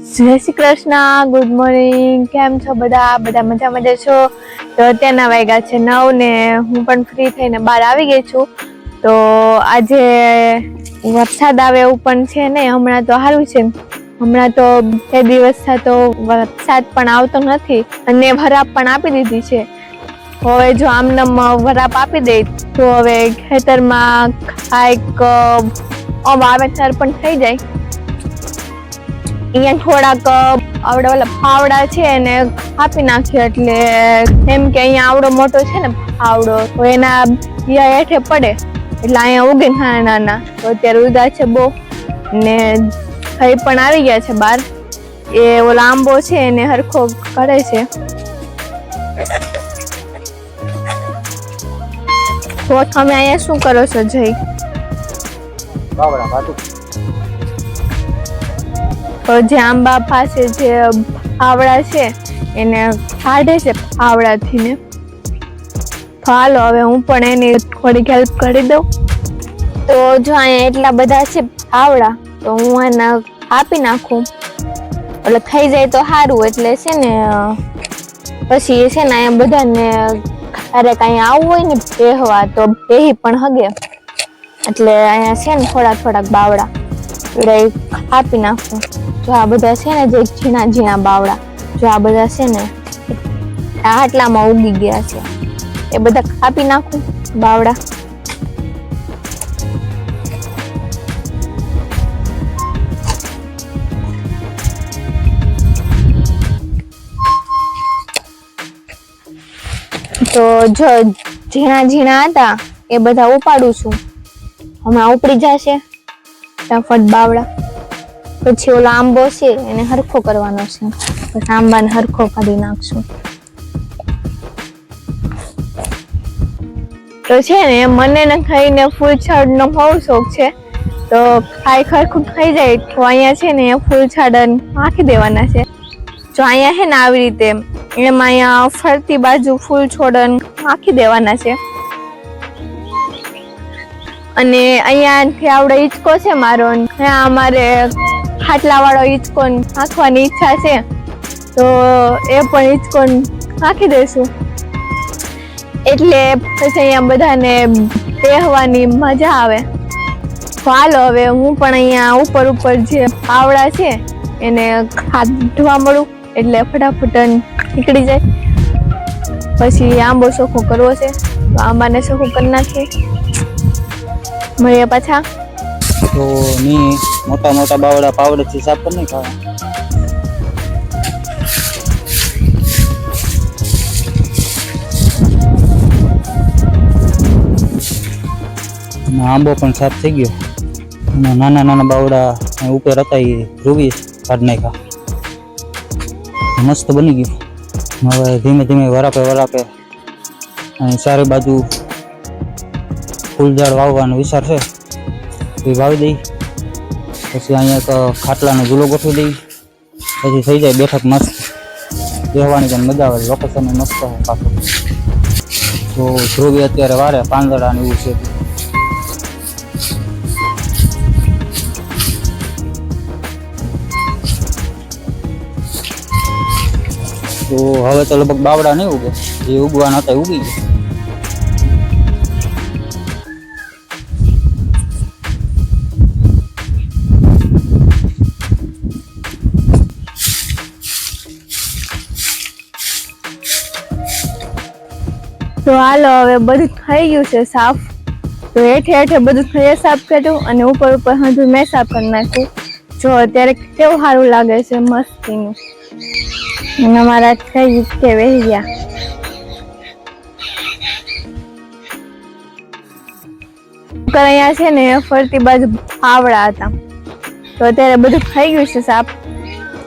જય Shri Krishna good morning કેમ છો બધા? બધા મજા મજા છો? તો અત્યારના વાગ્યા છે નવ ને હું પણ ફ્રી થઈને બહાર આવી ગઈ છું. તો આજે વરસાદ આવે એવું પણ છે ને, હમણાં તો સારું છે. હમણાં તો બે દિવસ તો વરસાદ પણ આવતો નથી અને વરાપ પણ આપી દીધી છે. હવે જો આમનામ વરાપ આપી દે, તો હવે ખેતરમાં કાંઈક વાવેતર પણ થઈ જાય. અહીંયા થોડાક આવડા ઓલા ફાવડા છે એને કાપી નાખ્યો એટલે એમ કે અહીંયા આવડો મોટો છે ને ફાવડો, તો એના યા હેઠે પડે. એટલે અહીંયા ઉગે નાના નાના. તો અત્યારે ઉદા છે બહુ. ને થઈ પણ આવી ગયા છે બહાર. એ ઓલા આંબો છે એને હરખો કરે છે. તો તમે અહીંયા શું કરો છો, જય? બાવડા જે આંબા પાસે જે ફાવડા છે, એને કાઢે છે ફાવડાથી ને હાલો, હવે હું પણ એની થોડીક હેલ્પ કરી દઉં. તો જો અહીંયા એટલા બધા છે ફાવડા, તો હું એના આપી નાખું. એટલે થઈ જાય તો સારું, એટલે છે ને પછી એ છે ને અહીંયા બધાને ક્યારેક અહીંયા આવવું હોય ને પહેવા તો પહેરી પણ હગે. એટલે અહીંયા છે ને થોડાક થોડાક બાવડા. એટલે આપી નાખું જો આ બધા છે ને, જે ઝીણા ઝીણા બાવડા, જો આ બધા છે ને આટલામાં ઉગી ગયા છે. એ બધા કાપી નાખું, બાવડા. તો જો ઝીણા ઝીણા હતા, એ બધા ઉપાડું છું. હમણાં ઉપડી જશે. ફટાફટ બાવળા. પછી ઓલો આંબો છે, એને હરખો કરવાનો છે. પછી આંબાને હરખો કરી નાખશું. તો છે ને મને ને ખાઈને ફૂલ છાડનો બહુ શોખ છે. તો ખાઈ ખરખું ખાઈ જાય, તો અહીંયા છે ને ફૂલ છાડ નાખી દેવાના છે. જો અહીંયા છે ને, આવી રીતે એમાં અહીંયા ફરતી બાજુ ફૂલ છોડન નાખી દેવાના છે. અને અહીંયાથી આવડો હિંચકો છે મારો, ત્યાં અમારે ખાટલા વાળો હિંચકો નાખવાની ઈચ્છા છે. તો એ પણ હિંચકો નાખી દઈશું. એટલે પછી અહીંયા બધાને બેહવાની મજા આવે. હાલો હવે હું પણ અહીંયા ઉપર ઉપર જે પાવડા છે એને ખાધવા મળું, એટલે ફટાફટ નીકળી જાય. પછી આંબો ચોખ્ખો કરવો છે આંબાને ચોખ્ખો કરી નાખીએ. મળીએ પાછા? તો ની મોટા મોટા બાવડા પાવડેથી સાફ કરી નહીં ખાવા અને આંબો પણ સાફ થઈ ગયો. અને નાના નાના બાવડા અહીં ઉપર હતા એ રૂબી કાઢ નાખ્યા. મસ્ત બની ગયું. હવે ધીમે ધીમે વરાપે વરાપે અહીં ચારે બાજુ ફૂલઝાડ વાવવાનો વિચાર છે. એ વાવી દઈ. પછી અહીંયા એક ખાટલાનો ઝૂલો ગોઠવી દઈ. પછી થઈ જાય બેઠક મસ્ત. બેહવાની પણ મજા આવે. લોકેશન મસ્ત હોય પાછું. તો ધ્રુવી અત્યારે વારે પાંદડા ને એવું છે. તો હવે તો લગભગ બાવડા નહીં ઉગે. જે ઉગવાના હતા ઉગી ગયા. તો હાલો, હવે બધું થઈ ગયું છે સાફ. તો હેઠે હેઠે બધું થઈ સાફ કર્યું અને ઉપર ઉપર હજુ મેં સાફ કરી નાખ્યું જો, અત્યારે કેવું સારું લાગે છે મસ્તીનું. અને અમારા થઈ કે વહી ગયા. અહીંયા છે ને, ફરતી બાજુ આવડા હતા. તો અત્યારે બધું થઈ ગયું છે સાફ.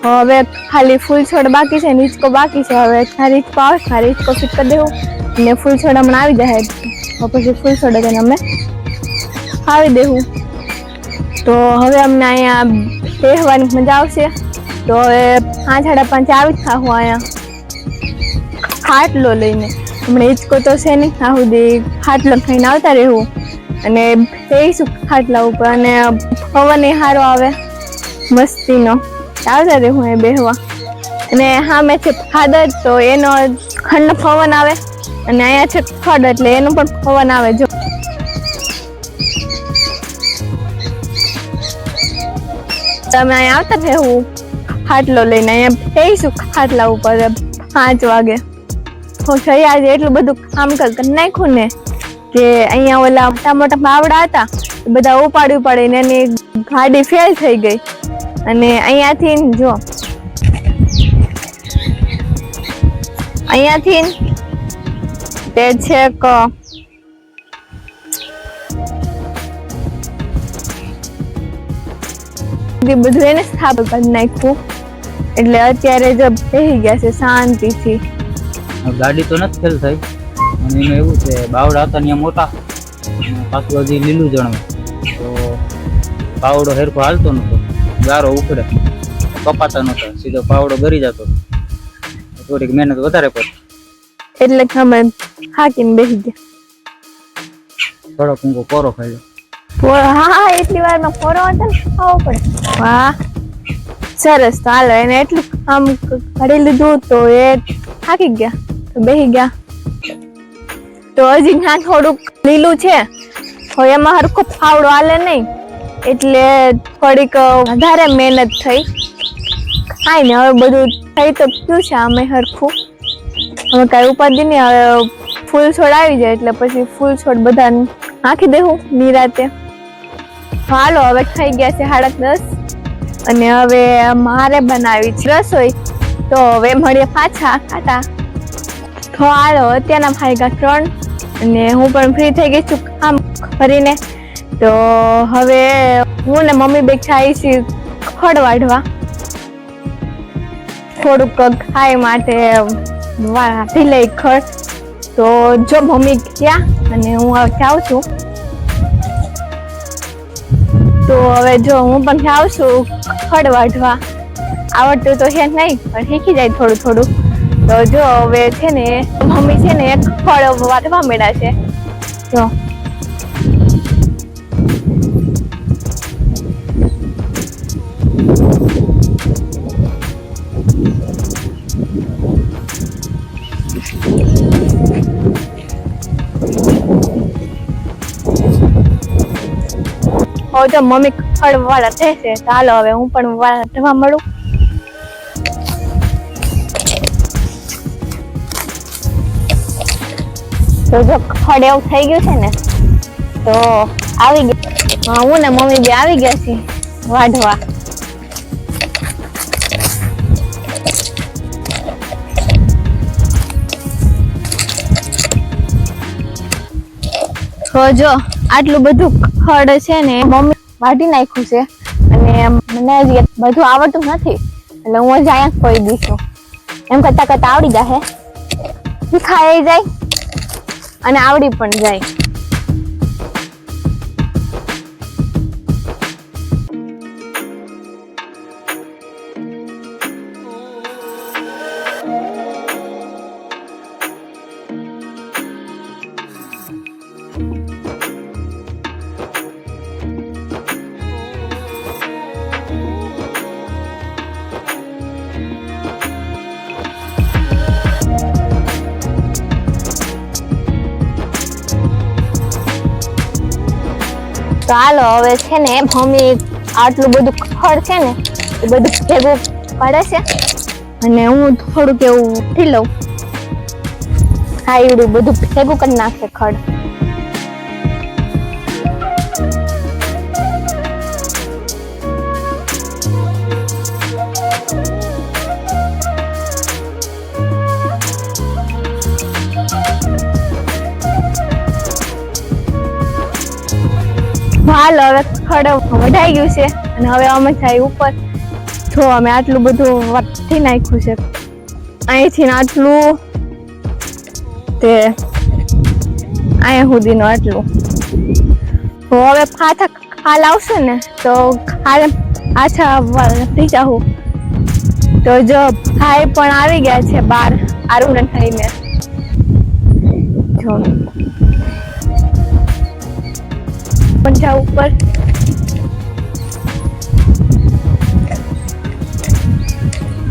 હવે ખાલી ફૂલ છોડ બાકી છે નીચકો બાકી છે. હવે ખાલી હિંચકો આવે, ખાલી હિંચકો ફિટ કરી દેવું. ને ફૂલ છોડ હમણાં આવી જાય. તો પછી ફૂલ છોડ તેને અમે આવી દેવું તો હવે અમને અહીંયા બેહવાની મજા આવશે. તો હવે પાંચ સાડા પાંચ આવી જ ખાવું અહીંયા. ખાટલો લઈને. હમણાં હિંચકો તો છે નહીં. આ સુધી ખાટલો ખાઈને આવતા રહેવું. અને બેસીશું ખાટલા ઉપર અને પવન એ સારો આવે. મસ્તીનો. આવતા રહેવું એ બેહવા. અને હા, મેં છે ફાદર તો એનો ખંડ પવન આવે. અને અહીંયા છે ખડ એટલે એનું પણ પવન આવે જો. તમે અહીંયા આવતા રહેવું. ખાટલો લઈને અહીંયા બેસીશું ખાટલા ઉપર પાંચ વાગે. હું થઈ આજે એટલું બધું કામ કર નાખ્યું ને કે અહીંયા ઓલા મોટા મોટા બાવડા હતા બધા ઉપાડી ઉપાડીને એની ગાડી ફેલ થઈ ગઈ. અને અહીંયાથી જો. અહીંયાથી ન તે છેક બધું એને સ્થાપન કરી નાખ્યું. એટલે અત્યારે જો બેસી ગયા છે શાંતિથી. ગાડી તો નથી ફેલ થઈ. અને એમાં એવું છે બાવડા હતા ત્યાં મોટા. પાછું હજી લીલું જણવે. તો પાવડો હેરખો હાલતો નતો. ગારો ઉખડે. કપાતા નહોતા સીધો પાવડો ગરી જતો. થોડીક મહેનત વધારે પડતી. એટલે અમે હાકીને બેસી ગયા. થોડો ઊંઘો કોરો ખાઈ હા હા એટલી વારમાં કોરો હતો ને ખાવો પડે. વાહ સરસ. તો હાલો એને એટલું આમ કાઢી લીધું તો એ થાકી ગયા. તો બેસી ગયા. તો હજી ના થોડુંક લીલું છે. તો એમાં હરખો ફાવડો હાલે નહીં. એટલે થોડીક વધારે મહેનત થઈ. કાંઈ ને હવે બધું થઈ તો ગયું છે અમે હરખું. હવે કાંઈ ઉપાધિ નહીં, હવે ફૂલ છોડ આવી જાય એટલે પછી ફૂલ છોડ બધાને આખી દેવું નિરાતે. હાલો, હવે થઈ ગયા છે સાડા દસ અને હવે મારે બનાવી છે રસોઈ. તો હવે મળીએ પાછા, ખાતા. તો હાલો, અત્યારના ફાયગા ત્રણ અને હું પણ ફ્રી થઈ ગઈ છું કામ કરીને તો હવે હું ને મમ્મી બે ખાઈ છીએ ખડ વાઢવા. થોડુંક ખાય માટે વાઢી લઈ ખર્ચ તો જો મમ્મી ગયા અને હું હવે જાઉં છું. તો હવે જો હું પણ જાઉં છું ખડ વાઢવા. આવડતું તો છે નહીં, પણ શીખી જાય થોડું થોડું. તો જો હવે છે ને મમ્મી છે ને એક ખડ વાઢવા મળ્યા છે. જો. તો મમ્મી ખડ વાળા થશે ચાલો, હવે હું પણ વાળા થવા મળું. તો જો ખડ એવું થઈ ગયું છે ને, તો આવી ગયા. હું ને મમ્મી બે આવી ગયા છીએ વાઢવા તો જો, આટલું બધું ખડ છે ને, મમ્મી વાઢી નાખ્યું છે. અને મને હજી બધું આવડતું નથી. એટલે હું જ અહીંયા કોઈ દઈશું એમ કરતા કરતા આવડી જાય શીખાઈ જાય, અને આવડી પણ જાય. હાલો, હવે છે ને મમ્મી આટલું બધું ખડ છે ને, એ બધું ભેગું પડે છે. અને હું થોડુંક એવું ઉઠી લઉં. હા એવું બધું ભેગું કરી નાખે ખડ. હાલ હવે ખડ વઢાઈ ગયું છે અને હવે અમે જાય ઉપર. જો અમે આટલું બધું વધી નાખ્યું છે. અહીંથી ને આટલું તે અહીંયા સુધીનું આટલું. તો હવે પાછા ખાલ આવશે ને તો ખાલ પાછા થઈ જાઉં તો જો ભાઈ પણ આવી ગયા છે બાર આરુને થઈને જો. પણ જાવ ઉપર.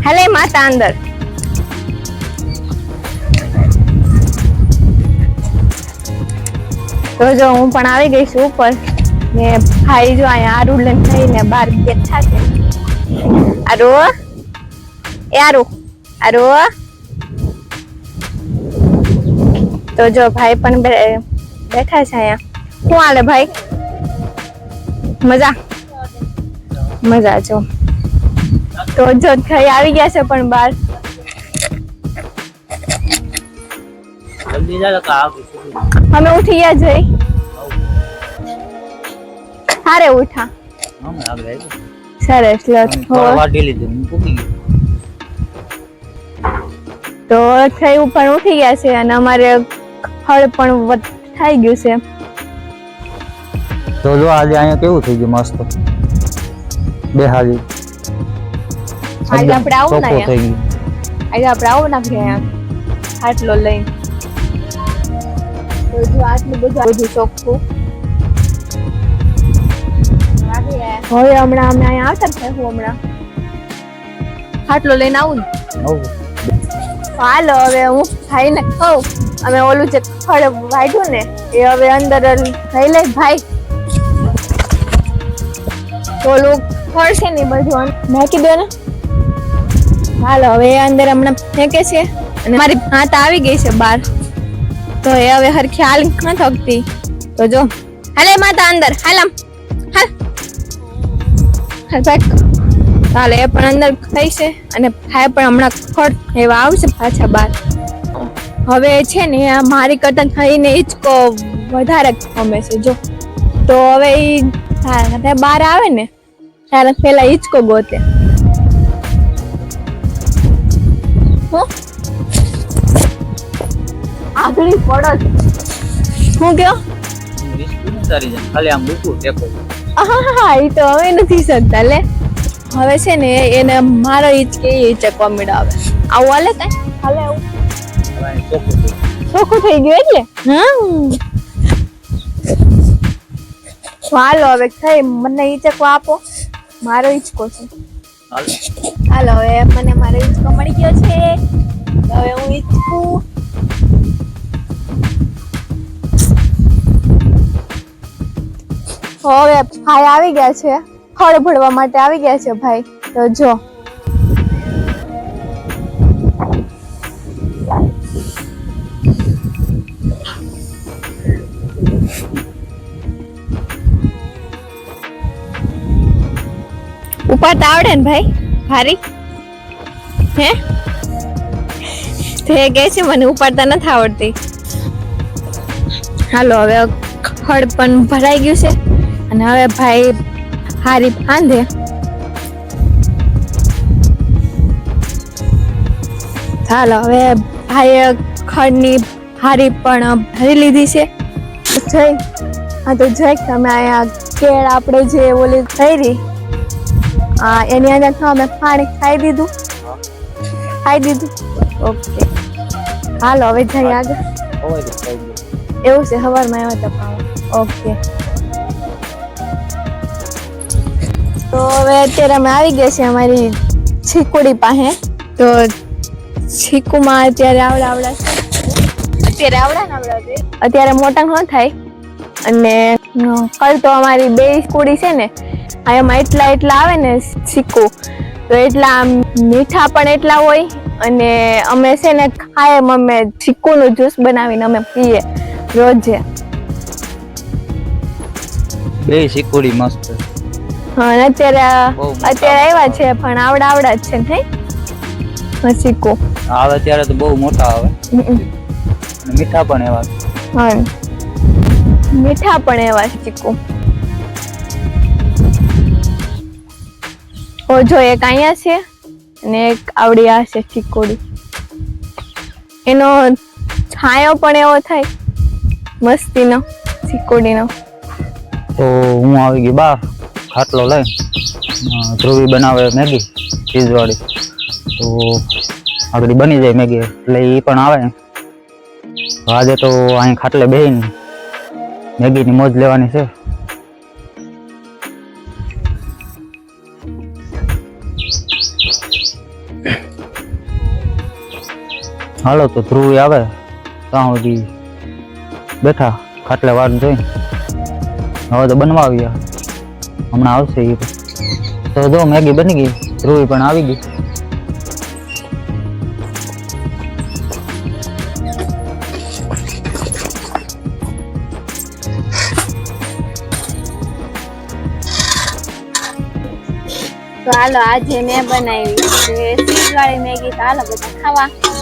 હેલે માતા અંદર. તો જો હું પણ આવી ગઈ છું ઉપર. ને ભાઈ જો અહીંયા આરુ લઈને થઈને બહાર બેઠા છે. આરુ? એ આરુ. આરુ? તો જો ભાઈ પણ બેઠા છે અહીંયા. શું હાલે ભાઈ? મજા? મજા જો. તો જો થઈ આવી ગયા છે પણ બહાર અમે ઉઠી ગયા જઈ હારે ઉઠા. સરસ તો થયું ઉપર ઉઠી ગયા છે અને અમારે ફળ પણ થઈ ગયું છે. તો જો આજે અહીંયા કેવું થઈ ગયું મસ્ત. બે હાલી આજે આપણે આવું ને થઈ આજે આપણે આવું ના અહીંયા. આટલો લઈને. તો જો આટલું બધું બધું ચોખ્ખું. હવે હમણાં અમે અહીંયા આવતા જ હું હમણાં. ખાટલો લઈને આવું ને. હાલો હવે હું ભાઈને કહું. અમે ઓલું જે ફળ વાઢ્યું ને એ હવે અંદર લઈ લે ભાઈ. તો ઓલું છે ને બધું. નાખી દો ને હાલો, હવે અંદર હમણાં ફેંકે છે અને મારી હાથ આવી ગઈ છે બહાર. તો એ હવે હર ખ્યાલ ન થકતી તો જો, હાલે માતા અંદર હાલમ હાલ. હાલ ભાઈ ચાલે એ પણ અંદર ખાઈ છે અને ખાય પણ હમણાં ખડ એવા આવશે પાછા બહાર. હવે છે ને, આ મારી કરતા થઈને હિંચકો વધારે ગમે છે, જો. તો હવે એ બહાર આવે ને ત્યારે પેલા હિંચકો ગોતે. હું? આગળી પડો હું કયો? રિસ્ક નથી તારી જેમ. ખાલી આમ મૂકવું ટેકો. હા એ તો હવે નથી શકતા લે. હવે છે ને એને મારો હિંચકે એ હિંચકવા મળાવે આવું. હાલે કઈ? હાલે આવું. ચોખ્ખું થઈ ગયું. ચોખ્ખું થઈ ગયું એટલે? હા હાલો હવે થઈ મને હિંચકો આપો. મારો હિંચકો છે હાલો. હવે મને મારો હિંચકો મળી ગયો છે. હવે હું હિંચકું હવે ભાઈ આવી ગયા છે. ફળ ભરવા માટે આવી ગયા છે ભાઈ. તો જો. ઉપાડતા આવડે ને ભાઈ? ભારી હે? તો એ કહે છે, મને ઉપાડતા નથી આવડતી. હાલો, હવે ખડ પણ ભરાઈ ગયું છે. અને હવે ભાઈ હારી બાંધે ચાલો હવે ભાઈએ ખડની હારી પણ ભરી લીધી છે. જય, હા તો જય તમે અહીંયા કેળ આપણે જે ઓલી થઈ આ એની અંદર તો અમે પાણી ખાઈ દીધું. ખાઈ દીધું. ઓકે. હાલો હવે જઈ આગળ. એવું છે સવારમાં એવા હતા પાવા ઓકે. તો હવે અત્યારે અમે આવી ગયા છે અમારી છીકુડી પાસે. તો છીકુમાં અત્યારે આવડા આવડા છે. અત્યારે આવડા ને આવડા છે? અત્યારે મોટા ન થાય. અને કલ તો અમારી બે કુડી છે ને આ એમાં એટલા એટલા આવે ને સિક્કો તો એટલા મીઠા પણ એટલા હોય અને અમે છે ને ખાય અમે સિક્કોનો જ્યુસ બનાવીને અમે પીએ રોજે. બે સિક્કોડી મસ્ત. હા અત્યારે અત્યારે આવ્યા છે પણ આવડા આવડા જ છે ને સિક્કો આવે ત્યારે તો બહુ મોટા આવે. મીઠા પણ એવા. હા મીઠા પણ એવા છે જો એક અહીંયા છે અને એક આવડી આ છે ચીકોડી. એનો છાંયો પણ એવો થાય, મસ્તીનો, ચીકોડીનો. તો હું આવી ગઈ બા, ખાટલો લઈ ધ્રુવી બનાવે મેગી, ચીઝવાળી. તો આગળ બની જાય મેગી, એટલે એ પણ આવે. આજે તો અહીં ખાટલે બેહીને મેગીની મોજ લેવાની છે. હાલો તો ધ્રુવ આવે. ત્યાં સુધી બેઠા, ખાટલે વાર જોઈને હવે તો બનવા આવ્યા. હમણાં આવશે એ તો. જો, મેગી બની ગઈ. ધ્રુવી પણ આવી ગઈ. તો હાલો, આજે મેં બનાવી છે ચીઝ વાળી મેગી. તો હાલો, બધા ખાવા.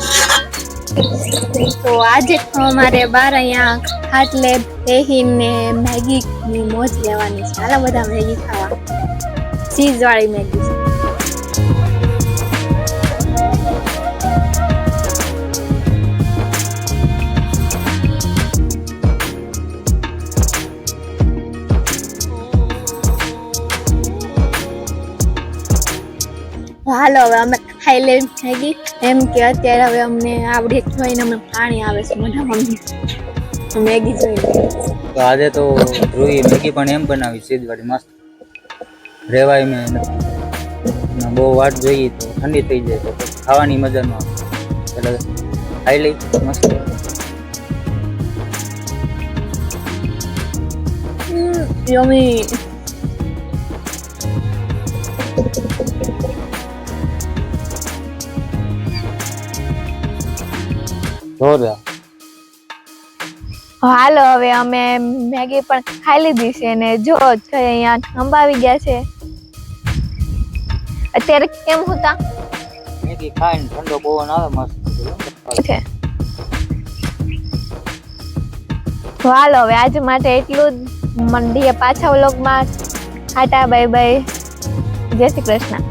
તો આજે અમારે બાર અહીંયા ખાટલે બેહીને મેગી ની મોજ લેવાની છે. હાલો બધા મેગી ખાવા. ચીઝ વાળી મેગી છે. હાલો હવે અમે ખાઈ થઈ મેગી એમ કે અત્યારે હવે અમને આવડે જોઈને અમને પાણી આવે છે મોઢામાં મેગી જોઈને તો આજે તો ધ્રુવી મેગી પણ એમ બનાવી સીધવાળી મસ્ત. રેવાય મેં બહુ વાટ જોઈએ તો ઠંડી થઈ જાય તો ખાવાની મજા ન આવે. એટલે ખાઈ લઈ મસ્ત. યમી જોરદાર હાલો હવે અમે મેગી પણ ખાઈ લીધી છે ને જો અહીંયા ખંભા ગયા છે. અત્યારે કેમ હતા? મેગી ખાઈને ઠંડો પવન આવે મસ્ત હાલો હવે આજ માટે એટલું જ. મંડીએ પાછા વ્લોગમાં. Tata bye bye. જય શ્રી કૃષ્ણ.